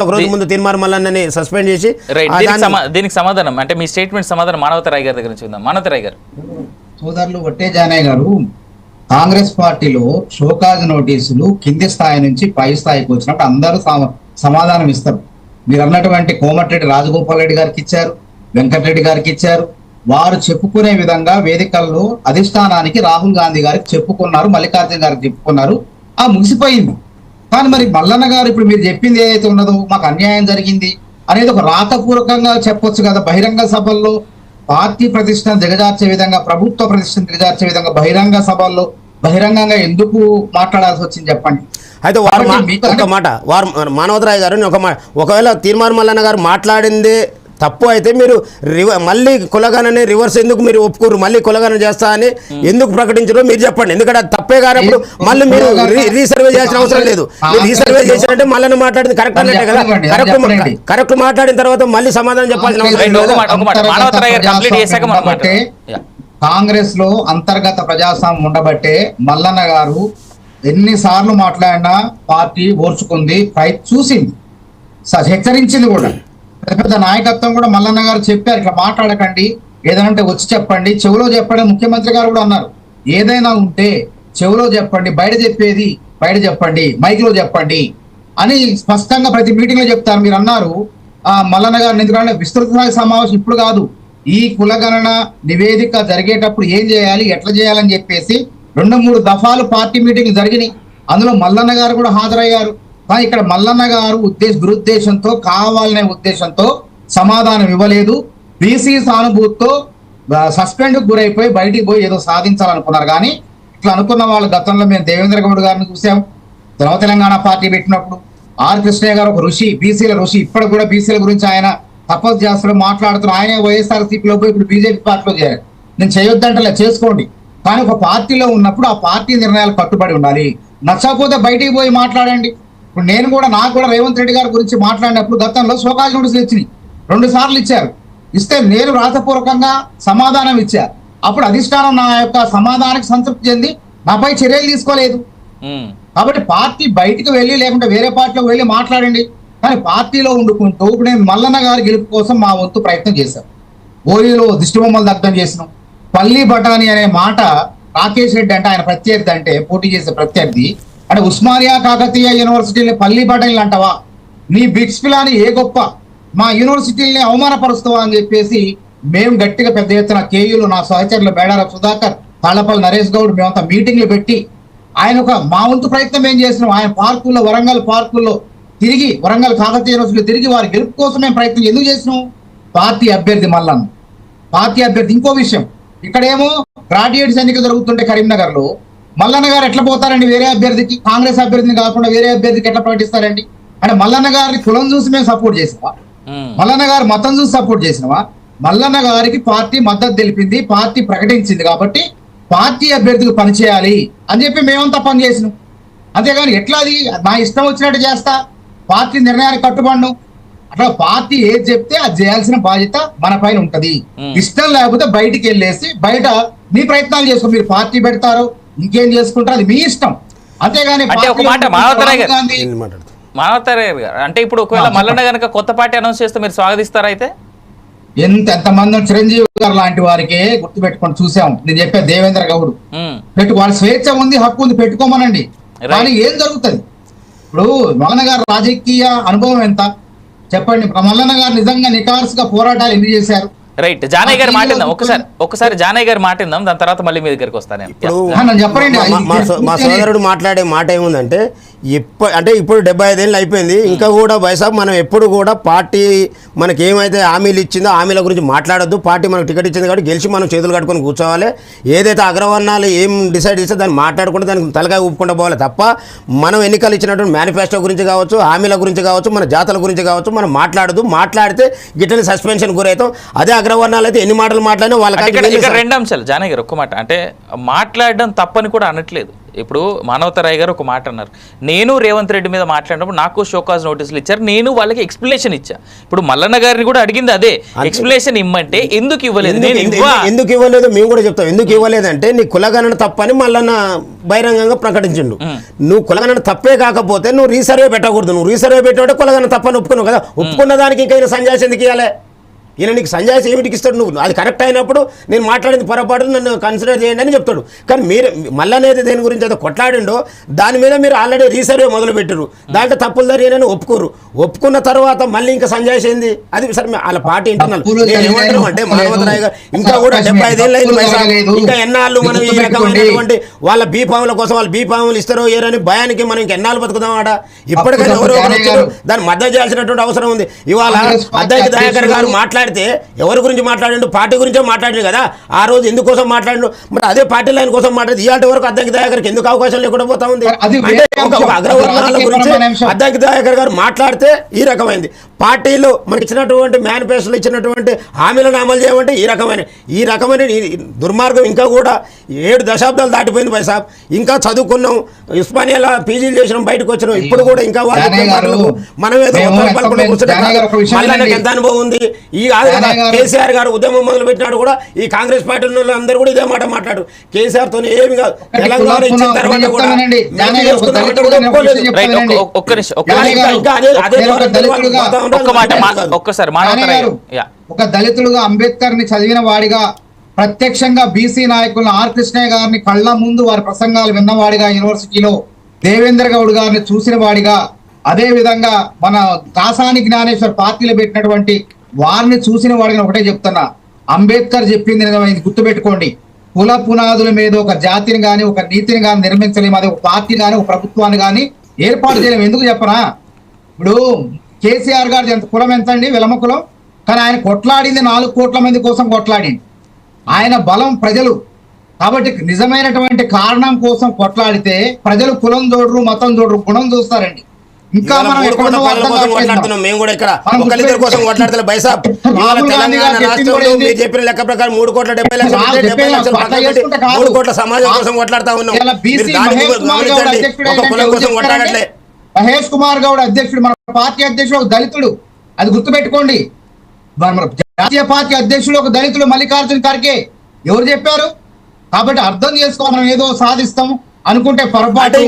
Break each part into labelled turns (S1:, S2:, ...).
S1: ఒక రోజు ముందు తీర్మార్ మల్లన్నని సస్పెండ్ చేసి
S2: దీనికి సమాధానం అంటే మీ స్టేట్మెంట్ సమాధానం మానవత రాయ్ గారి దగ్గర నుంచి ఉందాం మానవత రాయ్ గారు.
S3: సోదరులు వట్టే జానయ్య గారు కాంగ్రెస్ పార్టీలో షోకాజ్ నోటీసులు కింది స్థాయి నుంచి పై స్థాయికి వచ్చినప్పుడు అందరూ సమ- సమాధానం ఇస్తారు. మీరు అన్నటువంటి కోమటిరెడ్డి రాజగోపాల్ రెడ్డి గారికి ఇచ్చారు వెంకటరెడ్డి గారికి ఇచ్చారు. వారు చెప్పుకునే విధంగా వేదికల్లో అధిష్టానానికి రాహుల్ గాంధీ గారికి చెప్పుకున్నారు మల్లికార్జున గారికి చెప్పుకున్నారు. ఆ ముగిసిపోయింది. కానీ మరి మల్లన్న గారు ఇప్పుడు మీరు చెప్పింది ఏదైతే ఉన్నదో మాకు అన్యాయం జరిగింది అనేది ఒక రాతపూర్వకంగా చెప్పొచ్చు కదా. బహిరంగ సభల్లో పార్టీ ప్రతిష్టను దిగజార్చే విధంగా ప్రభుత్వ ప్రతిష్టను దిగజార్చే విధంగా బహిరంగ సభల్లో బహిరంగంగా ఎందుకు మాట్లాడాల్సి వచ్చింది చెప్పండి?
S1: అయితే వారు ఒక మాట వారు మానవతరాయ్ గారు ఒక మాట ఒకవేళ తీర్మార్ మల్లన్న గారు మాట్లాడింది తప్పు అయితే మీరు మళ్ళీ కులగనని రివర్స్ ఎందుకు మీరు ఒప్పుకోరు? మళ్ళీ కులగన చేస్తా అని ఎందుకు ప్రకటించరు మీరు చెప్పండి. ఎందుకంటే అది తప్పే కానప్పుడు మళ్ళీ మీరు రీ- రీసర్వే చేయాల్సిన అవసరం లేదు. మీరు రీసర్వే చేశారంటే మళ్ళీ మాట్లాడింది. కరెక్ట్ అన్నట్టే కదా? కరెక్ట్. కరెక్ట్ మాట్లాడిన తర్వాత మళ్ళీ సమాధానం చెప్పాల్సిన అవసరం లేదు.
S2: కాంగ్రెస్లో
S3: అంతర్గత ప్రజాస్వామ్యం ఉండబట్టే మల్లన్న గారు ఎన్నిసార్లు మాట్లాడినా పార్టీ ఓర్చుకుంది చూసింది. హెచ్చరించింది కూడా. పెద్ద పెద్ద నాయకత్వం కూడా మల్లన్న గారు చెప్పారు ఇట్లా మాట్లాడకండి ఏదైనా వచ్చి చెప్పండి. చెవిలో చెప్పండి ముఖ్యమంత్రి గారు కూడా అన్నారు. ఏదైనా ఉంటే చెవులో చెప్పండి బయట చెప్పేది బయట చెప్పండి మైక్లో చెప్పండి అని స్పష్టంగా ప్రతి మీటింగ్లో చెప్తారు. మీరు అన్నారు ఆ మల్లన్న గారు ఎందుకంటే విస్తృత సమావేశం ఇప్పుడు కాదు. ఈ కులగణన నివేదిక జరిగేటప్పుడు ఏం చేయాలి ఎట్లా చేయాలని చెప్పేసి రెండు మూడు దఫాలు పార్టీ మీటింగ్లు జరిగినాయి. అందులో మల్లన్న గారు కూడా హాజరయ్యారు. ఇక్కడ మల్లన్న గారు ఉద్దేశ దురుద్దేశంతో కావాలనే ఉద్దేశంతో సమాధానం ఇవ్వలేదు. బీసీ సానుభూతితో సస్పెండ్ గురైపోయి బయటికి పోయి ఏదో సాధించాలనుకున్నారు. కానీ ఇట్లా అనుకున్న వాళ్ళు గతంలో మేము దేవేంద్ర గౌడ్ గారిని చూసాం. ద్రవ తెలంగాణ పార్టీ పెట్టినప్పుడు ఆర్ కృష్ణయ్య గారు ఒక ఋషి బీసీల ఋషి. ఇప్పటికి కూడా బీసీల గురించి ఆయన తపస్సు చేస్తారు మాట్లాడుతున్నారు ఆయనే వైఎస్ఆర్సీపీలో పోయి ఇప్పుడు బీజేపీ పార్టీలో చేరారు నేను చేయొద్దంటలే చేసుకోండి. కానీ ఒక పార్టీలో ఉన్నప్పుడు ఆ పార్టీ నిర్ణయాలు కట్టుబడి ఉండాలి. నచ్చకపోతే బయటికి పోయి మాట్లాడండి. ఇప్పుడు నేను కూడా నాకు కూడా రేవంత్ రెడ్డి గారి గురించి మాట్లాడినప్పుడు గతంలో శోకాజ్ నోటీసులు ఇచ్చినాయి. రెండు సార్లు ఇచ్చారు. ఇస్తే నేను రాతపూర్వకంగా సమాధానం ఇచ్చా. అప్పుడు అధిష్టానం నా యొక్క సమాధానానికి సంతృప్తి చెంది నాపై చర్యలు తీసుకోలేదు. కాబట్టి పార్టీ బయటికి వెళ్ళి లేకుంటే వేరే పార్టీలో వెళ్ళి మాట్లాడండి. కానీ పార్టీలో ఉండుకుంటూ ఇప్పుడు నేను మల్లన్న గారి గెలుపు కోసం మా వంతు ప్రయత్నం చేశాం. ఓయూలో దిష్టిబొమ్మలు దగ్ధం చేసినాం. పల్లి బఠాని అనే మాట రాకేష్ రెడ్డి అంటే ఆయన ప్రత్యర్థి అంటే పోటీ చేసే ప్రత్యర్థి అంటే ఉస్మానియా కాకతీయ యూనివర్సిటీని పల్లి బఠానీలు అంటవా? నీ బిట్స్ పిలాని ఏ గొప్ప? మా యూనివర్సిటీని అవమానపరుస్తావా అని చెప్పేసి మేము గట్టిగా పెద్ద ఎత్తున కేయులు నా సహచరులు బేడార సుధాకర్ తాళ్ళపల్లి నరేష్ గౌడ్ మేమంతా మీటింగ్లు పెట్టి ఆయన ఒక మా వంతు ప్రయత్నం ఏం చేసినాం? ఆయన పార్కుల్లో వరంగల్ పార్కుల్లో తిరిగి వరంగల్ కాకతీయ యూనివర్సిటీలో తిరిగి వారి గెలుపు కోసం మేము ప్రయత్నం ఎందుకు చేసినాం? పార్టీ అభ్యర్థి మల్లన్న. పార్టీ అభ్యర్థి ఇంకో విషయం. ఇక్కడేమో గ్రాడ్యుయేట్స్ ఎన్నిక జరుగుతుంటే కరీంనగర్లో మల్లన్న గారు ఎట్లా పోతారండి? వేరే అభ్యర్థికి కాంగ్రెస్ అభ్యర్థిని కాకుండా వేరే అభ్యర్థికి ఎట్లా ప్రకటిస్తారండి? అంటే మల్లన్న గారిని కులం చూసి మేము సపోర్ట్ చేసినావా. మల్లన్న గారు మతం చూసి సపోర్ట్ చేసినవా మల్లన్న గారికి పార్టీ మద్దతు తెలిపింది పార్టీ ప్రకటించింది కాబట్టి పార్టీ అభ్యర్థికి పనిచేయాలి అని చెప్పి మేమంతా పని చేసినాం. అంతేగాని ఎట్లా అది? నా ఇష్టం వచ్చినట్టు చేస్తా పార్టీ నిర్ణయానికి కట్టుబడను. అట్లా పార్టీ ఏది చెప్తే అది చేయాల్సిన బాధ్యత మన పైన ఉంటది. ఇష్టం లేకపోతే బయటికి వెళ్ళేసి బయట మీ ప్రయత్నాలు చేసుకో మీరు పార్టీ పెడతారు ఇంకేం చేసుకుంటారు? అది మీ ఇష్టం. అంతేగాని
S2: అంటే ఒక మాట, గారు. గారు అంటే ఇప్పుడు ఒకవేళ మల్లన్న గనక కొత్త పార్టీ అనౌన్స్ చేస్తే మీరు స్వాగతిస్తారా అయితే?
S3: ఎంత ఎంతమంది చిరంజీవి గారు లాంటి వారికే గుర్తు పెట్టుకొని చూసాం. నేను చెప్పే దేవేంద్ర గౌడ్. పెట్టు వాళ్ళ స్వేచ్ఛ ఉంది హక్కు ఉంది పెట్టుకోమనండి. కానీ ఏం జరుగుతుంది? ఇప్పుడు మల్లన్న గారు రాజకీయ అనుభవం ఎంత? చెప్పండి. మల్లన్న గారు నిజంగా నికార్సుగా పోరాటాలు ఎందుకు చేశారు?
S2: రైట్ జానయ్య గారి మాటిందాం ఒకసారి ఒకసారి జానయ్య గారి మాటిందాం దాని తర్వాత మళ్ళీ మీ దగ్గరికి వస్తాను
S1: మా సోదరుడు మాట్లాడే మాట ఏముందంటే ఇప్పుడు అంటే ఇప్పుడు డెబ్బై ఐదేళ్ళు అయిపోయింది ఇంకా కూడా వైసాబ్ మనం ఎప్పుడు కూడా పార్టీ మనకి ఏమైతే హామీలు ఇచ్చిందో హామీల గురించి మాట్లాడొద్దు. పార్టీ మనకు టికెట్ ఇచ్చింది కాబట్టి గెలిచి మనం చేతులు కట్టుకొని కూర్చోవాలి. ఏదైతే అగ్రవర్ణాలు ఏం డిసైడ్ చేస్తే దాన్ని మాట్లాడుకుంటే దానికి తలకాయ ఊపుకుంటూ పోవాలి తప్ప మనం ఎన్నికలు ఇచ్చినటువంటి మేనిఫెస్టో గురించి కావచ్చు హామీల గురించి కావచ్చు మన జాతల గురించి కావచ్చు మనం మాట్లాడదు మాట్లాడితే గిట్టని సస్పెన్షన్ గురవుతాం. అదే అగ్రవర్ణాలు అయితే ఎన్ని మాటలు మాట్లాడినా వాళ్ళకి
S2: రెండు అంశాలు. జానయ్య గారు ఒక్క మాట. అంటే మాట్లాడడం తప్పని కూడా అనట్లేదు. ఇప్పుడు మానవతరాయ్ గారు ఒక మాట అన్నారు. నేను రేవంత్ రెడ్డి మీద మాట్లాడినప్పుడు నాకు షోకాజ్ నోటీసులు ఇచ్చారు నేను వాళ్ళకి ఎక్స్ప్లెనేషన్ ఇచ్చా. ఇప్పుడు మల్లన్న గారిని కూడా అడిగింది అదే ఎక్స్ప్లెనేషన్ ఇమ్మంటే ఎందుకు ఇవ్వలేదు?
S1: ఎందుకు-
S2: నేను
S1: ఎందుకు-
S2: ఇవ్వా.
S1: ఎందుకు ఇవ్వలేదు? మేము కూడా చెప్తాం. ఎందుకు ఇవ్వలేదంటే నీ కులగణన తప్పని మళ్ళా బహిరంగంగా ప్రకటించిండు. నువ్వు కులగణన తప్పే కాకపోతే నువ్వు రీసర్వే పెట్టకూడదు. నువ్వు రీసర్వే పెట్టాడే కులగణన తప్పని ఒప్పుకున్నావు కదా. ఒప్పుకున్న దానికి ఇంకా సంజాస్ ఎందుకు ఇవ్వాలి ఈయన నీకు సంజాస్ ఏమిటికి ఇస్తాడు? నువ్వు అది కరెక్ట్ అయినప్పుడు నేను మాట్లాడింది పొరపాటు నన్ను కన్సిడర్ చేయండి అని చెప్తాడు. కానీ మీరు మళ్ళీ అనేది దేని గురించి అయితే కొట్లాడిండో దాని మీద మీరు ఆల్రెడీ రీసర్వే మొదలు పెట్టారు దాంట్లో తప్పులు జరిగినని ఒప్పుకోరు. ఒప్పుకున్న తర్వాత మళ్ళీ ఇంకా సంజాస్ ఏంది? అది సరే వాళ్ళ పార్టీ ఇంటున్నాను
S3: తప్పులు
S1: నేను ఏమంటున్నాను అంటే. మానవతరాయ్ గారు ఇంకా కూడా డెబ్బై ఐదేళ్ళు అయింది. ఇంకా ఎన్నాళ్ళు మనం ఈ. రకమైనటువంటి వాళ్ళ బీపాముల కోసం వాళ్ళు బీపాములు ఇస్తారో ఏరని భయానికి మనం ఇంకా ఎన్నాళ్ళు బతుకుదాం ఆడ? ఇప్పటికైనా ఎవరో ఒకరు వచ్చారు. దాన్ని మద్దతు చేయాల్సినటువంటి అవసరం ఉంది. ఇవాళ అద్దెకి దయాకర్ గారు
S3: అధ్యక్షుడు-
S1: మాట్లాడితే ఎవరి గురించి మాట్లాడిండు? పార్టీ గురించే మాట్లాడిండు కదా. ఆ రోజు ఎందుకోసం మాట్లాడిండు? మరి అదే పార్టీ లైన్ కోసం మాట్లాడి ఇవాటి వరకు అద్దెకి దయాకర్కి ఎందుకు అవకాశం లేకుండా పోతా ఉంది? అంటే ఒక-. అగ్రవర్ణాల గురించి. అద్దెకి దయాకర్ గారు మాట్లాడితే ఈ రకమైంది. పార్టీలు మనకి ఇచ్చినటువంటి మేనిఫెస్టోలు ఇచ్చినటువంటి హామీలను అమలు చేయమంటే ఈ రకమైన ఈ రకమైన దుర్మార్గం ఇంకా కూడా ఏడు దశాబ్దాలు దాటిపోయింది పై సాబ్. ఇంకా చదువుకున్నాం. ఉస్మానియాలో పీజీలు చేసినాం బయటకు వచ్చినాం. ఇప్పుడు కూడా ఇంకా వాళ్ళు మనం ఏదో కూర్చుంటే. ఎంత అనుభవం ఉంది? ఈ కాదు కదా, కేసీఆర్ గారు ఉద్యమం మొదలు పెట్టినాడు కూడా ఈ కాంగ్రెస్ పార్టీ అందరూ కూడా ఇదే మాట మాట్లాడు. కేసీఆర్తో ఏమి కాదు. తెలంగాణ ఇచ్చిన తర్వాత కూడా
S3: ఒక.
S2: ఒక్కసారి
S3: దళితుడుగా అంబేద్కర్ని చదివిన వాడిగా ప్రత్యక్షంగా బీసీ నాయకులను ఆర్ కృష్ణయ్య గారిని కళ్ళ ముందు వారి ప్రసంగాలు విన్నవాడిగా యూనివర్సిటీలో దేవేంద్ర గౌడ్ గారిని చూసిన వాడిగా అదే విధంగా మన కాసాని జ్ఞానేశ్వర్ పార్టీలో పెట్టినటువంటి వారిని చూసిన వాడిని ఒకటే చెప్తున్నా. అంబేద్కర్ చెప్పింది నిజమైంది గుర్తుపెట్టుకోండి. కుల పునాదుల మీద ఒక జాతిని గాని ఒక నీతిని గాని నిర్మించలేము. అది ఒక పార్టీ గాని ఒక ప్రభుత్వాన్ని గాని ఏర్పాటు చేయలేము. ఎందుకు చెప్పనా? ఇప్పుడు కేసీఆర్ గారు ఎంత కులం ఎంత అండి విలమ కులం. కానీ ఆయన కొట్లాడింది నాలుగు కోట్ల మంది కోసం కొట్లాడింది. ఆయన బలం ప్రజలు. కాబట్టి నిజమైనటువంటి కారణం కోసం కొట్లాడితే ప్రజలు కులం చూడరు మతం చూడరు గుణం చూస్తారండి. ఇంకా మనం
S1: మేము కూడా ఇక్కడ ఒకరిద్దరి కోసం బైసాబ్ ఇవాళ తెలంగాణ రాష్ట్రంలో మీరు? చెప్పిన లెక్క ప్రకారం మూడు కోట్ల డెబ్బై లక్షలు డెబ్బై లక్షలు. మూడు సమాజం కోసం ఉన్నాం. దాని
S3: మహేష్ కుమార్ గౌడ్
S1: గమనించండి.
S3: అధ్యక్షుడు
S1: ఒక
S3: ఏంటంటే
S1: కులం కోసం
S3: ఎవరు
S1: కొట్లాడట్లే
S3: చెప్పారంటే, మహేష్ కుమార్ గౌడ్ అధ్యక్షుడు మన పార్టీ అధ్యక్షుడు ఒక దళితుడు. అది గుర్తుపెట్టుకోండి. మన మన జాతీయ పార్టీ అధ్యక్షుడు ఒక దళితుడు మల్లికార్జున ఖర్గే. ఎవరు చెప్పారు? కాబట్టి అర్థం చేసుకో మనం ఏదో సాధిస్తాం అనుకుంటే పొరపాటు.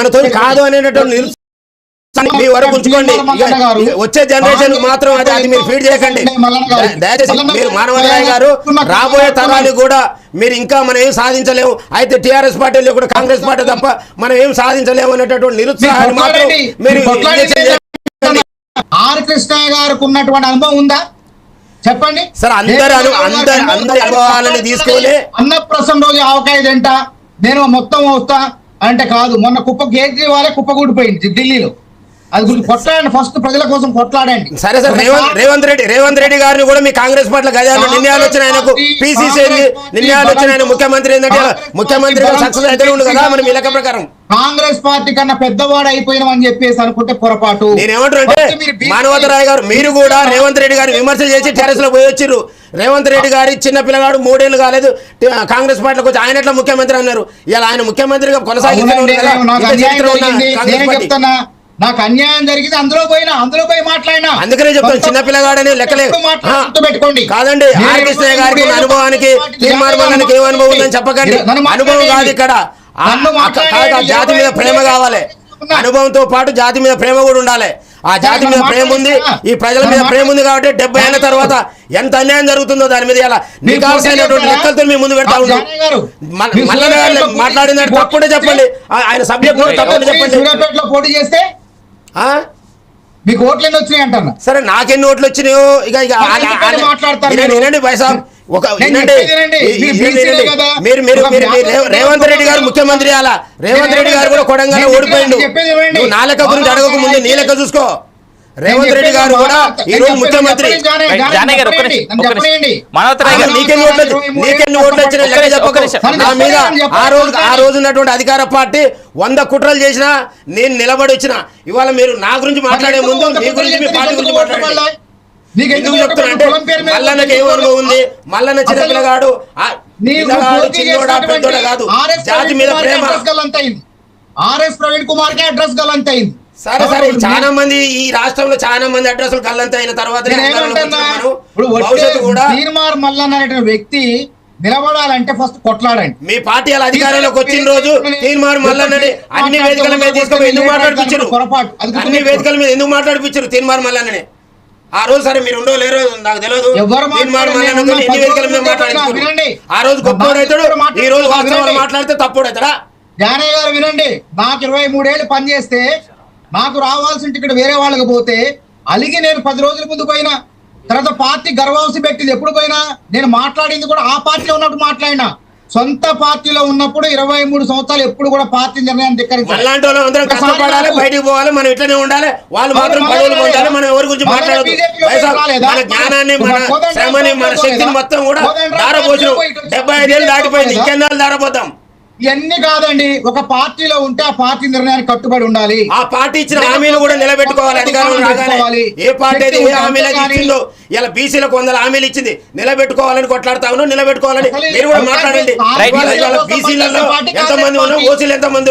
S1: మనతో కాదు అనేటటువంటి మీ వరకు ఉంచుకోండి. వచ్చే జనరేషన్ మాత్రం అది అది మీరు ఫీడ్ చేయకండి. దయ- దయచేసి మీరు మానవరాయ్ గారు రాబోయే తరాలు కూడా మీరు ఇంకా మనం ఏం సాధించలేము. అయితే టిఆర్ఎస్ పార్టీలో కూడా కాంగ్రెస్ పార్టీ తప్ప మనం ఏం సాధించలేము అనేటటువంటి నిరుత్సాహాన్ని మాత్రం మీరు.
S3: ఆర్ కృష్ణయ్య గారికి ఉన్నటువంటి అనుభవం ఉందా? చెప్పండి.
S1: సార్, అందరి అందరి- అందరి అనుభవాలని తీసుకొని-
S3: అన్నప్రసన్న రోజు ఆవకాయ తింటా నేను మొత్తం వస్తా అంటే కాదు మొన్న కుప్ప కేజ్రీవాలే కుప్ప కూడిపోయింది ఢిల్లీలో. అది గురించి కొట్లాడండి. ఫస్ట్ ప్రజల కోసం కొట్లాడండి.
S1: సరే సార్. రేవంత్ రేవంత్ రెడ్డి రేవంత్ రెడ్డి గారిని కూడా మీ కాంగ్రెస్ పార్టీ గజాలు నిర్ణయాలు వచ్చిన ఆయనకు పీసీసీ నిర్ణయాలు వచ్చిన ఆయన ముఖ్యమంత్రి ఏంటంటే ముఖ్యమంత్రిగా సక్సెస్ అయితే ఉండు కదా మరి మీ లెక్క ప్రకారం.
S3: కాంగ్రెస్ పార్టీ కన్నా పెద్దవాడు అయిపోయినామని చెప్పేసి అనుకుంటే పొరపాటు.
S1: నేనేమంటారు అంటే మానవతరాయ్ గారు మీరు కూడా రేవంత్ రెడ్డి గారిని విమర్శ చేసి టెరెస్లో పోయి వచ్చిర్రు. రేవంత్ రెడ్డి గారి చిన్న పిల్లగాడు మూడేళ్ళు కాలేదు. కాంగ్రెస్ పార్టీలోకి వచ్చి ఆయన ఎట్లా ముఖ్యమంత్రి అన్నారు? ఇలా ఆయన ముఖ్యమంత్రిగా కొనసాగిస్తున్నారు
S3: నాకు అన్యాయం జరిగింది. నాకు అందులో పోయినా అందులో పోయి మాట్లాడినా
S1: అందుకనే చెప్తాను చిన్న పిల్లగాడని లెక్కలే
S3: ఎప్పుడు మాట్లాడు,
S1: ఆ,
S3: గుర్తుపెట్టుకోండి.
S1: కాదండి గారికి అనుభవానికి ఏం అనుభవం ఉందని చెప్పకండి అనుభవం కాదు. ఇక్కడ. జాతి మీద ప్రేమ కావాలి అనుభవంతో పాటు జాతి మీద ప్రేమ కూడా ఉండాలి ఆ జాతి మీద ప్రేమ ఉంది. ఈ ప్రజల మీద ప్రేమ ఉంది కాబట్టి డెబ్బై ఏళ్ళ తర్వాత ఎంత అన్యాయం జరుగుతుందో దాని మీద ఇలా మీకు కావాల్సినటువంటి లెక్కలతో మీ ముందు పెడతా ఉన్నాం మల్లన్న గారు మాట్లాడిన తప్పుడే చెప్పండి ఆయన సబ్జెక్ట్
S3: చేసి
S1: చెప్పండి
S3: పోటీ చేస్తే? మీకు ఓట్లు ఎన్ని వచ్చినాయి అంటున్నా
S1: సరే నాకెన్ని ఓట్లు వచ్చినాయో? ఇక? వినండి బైసాబ్ ఒక
S3: మీరు?
S1: మీరు రేవంత్ రెడ్డి గారు. ముఖ్యమంత్రి అలా. రేవంత్ రెడ్డి గారు కూడా కొడంగల్
S3: నేను
S1: ఓడిపోయిండు.
S3: చెప్పేది వినండి.
S1: నువ్వు నా లెక్క గురించి అడగక ముందు నీ లెక్క చూసుకో. రేవంత్ రెడ్డి గారు కూడా ఈ రోజు ముఖ్యమంత్రి. నా మీద. ఆ రోజు ఆ రోజు ఉన్నటువంటి అధికార పార్టీ వంద కుట్రలు చేసినా నేను నిలబడి వచ్చిన ఇవాళ మీరు నా గురించి మాట్లాడే ముందు మీ గురించి మీ పార్టీ గురించి మాట్లాడండి. ఎందుకు చెప్తున్నా అంటే మల్లన్నకి ఏం అనుభవం ఉంది మల్లన్న చిన్న పిల్లగాడు చిన్నోడా, పెద్దోడా కాదు. జాతి మీద ప్రేమ.
S3: ఆర్ఎస్ ప్రవీణ్ కుమార్కి అడ్రస్ గల్లంతైంది
S1: సరే సరే చాలా మంది ఈ రాష్ట్రంలో చాలా మంది అడ్రస్లు గల్లంత అయిన తర్వాత భవిష్యత్తు కూడా
S3: మల్లన్న వ్యక్తి నిలబడాలంటే ఫస్ట్ కొట్లాడండి.
S1: మీ పార్టీ అలా అధికారంలోకి వచ్చిన రోజు తీర్మార్ మల్లన్నని అన్ని వేదికల మీద తీసుకుపోయి ఎందుకు మాట్లాడిపించారు? అన్ని వేదికల మీద ఎందుకు మాట్లాడిపించారు తీర్మార్ మల్లన్నని ఆ రోజు సరే మీరు ఉండో లేరో నాకు తెలియదు. ఎన్ని వేదికల మీద
S3: వినండి.
S1: ఆ రోజు గొప్పవాడు అవుతాడు ఈ రోజు వాస్తవాలు. మాట్లాడితే తప్పుడు అవుతాడా?
S3: జ్ఞానయ్య గారు వినండి నాకు ఇరవై మూడేళ్ళు పనిచేస్తే నాకు రావాల్సిన టికెట్ వేరే వాళ్ళకి పోతే అలిగి నేను పది రోజుల ముందు పోయినా తర్వాత పార్టీ గర్వాంశ పెట్టింది ఎప్పుడు పోయినా నేను మాట్లాడింది కూడా ఆ పార్టీలో ఉన్నప్పుడు మాట్లాడినా సొంత పార్టీలో ఉన్నప్పుడు ఇరవై మూడు సంవత్సరాలు ఎప్పుడు కూడా పార్టీ నిర్ణయాన్ని ధిక్కరించాలి.
S1: బయటికి పోవాలి మనం ఇట్లనే ఉండాలి వాళ్ళు మాత్రం పదవులు? పొందాలి మనం ఎవరి గురించి మాట్లాడదు? మన జ్ఞానాన్ని మన శ్రమని శక్తిని? మొత్తం కూడా దారపోసిన డెబ్బై ఐదేళ్ళు దాటిపోయింది? ఇంకెన్నాళ్ళు దారపోతాం
S3: ఇవన్నీ కాదండి. ఒక పార్టీలో ఉంటే ఆ పార్టీ నిర్ణయానికి కట్టుబడి ఉండాలి.
S1: ఆ పార్టీ ఇచ్చిన హామీలు కూడా నిలబెట్టుకోవాలి. అధికారం ఏ పార్టీ అయితే ఏ హామీలు అయితే ఇచ్చిందో ఇలా బీసీలకు వందల హామీలు ఇచ్చింది. నిలబెట్టుకోవాలని కొట్లాడుతా ఉన్నాం నిలబెట్టుకోవాలని. మీరు కూడా మాట్లాడండి. బీసీలలో ఎంతమంది ఉన్నారు? ఓసీలు ఎంతమంది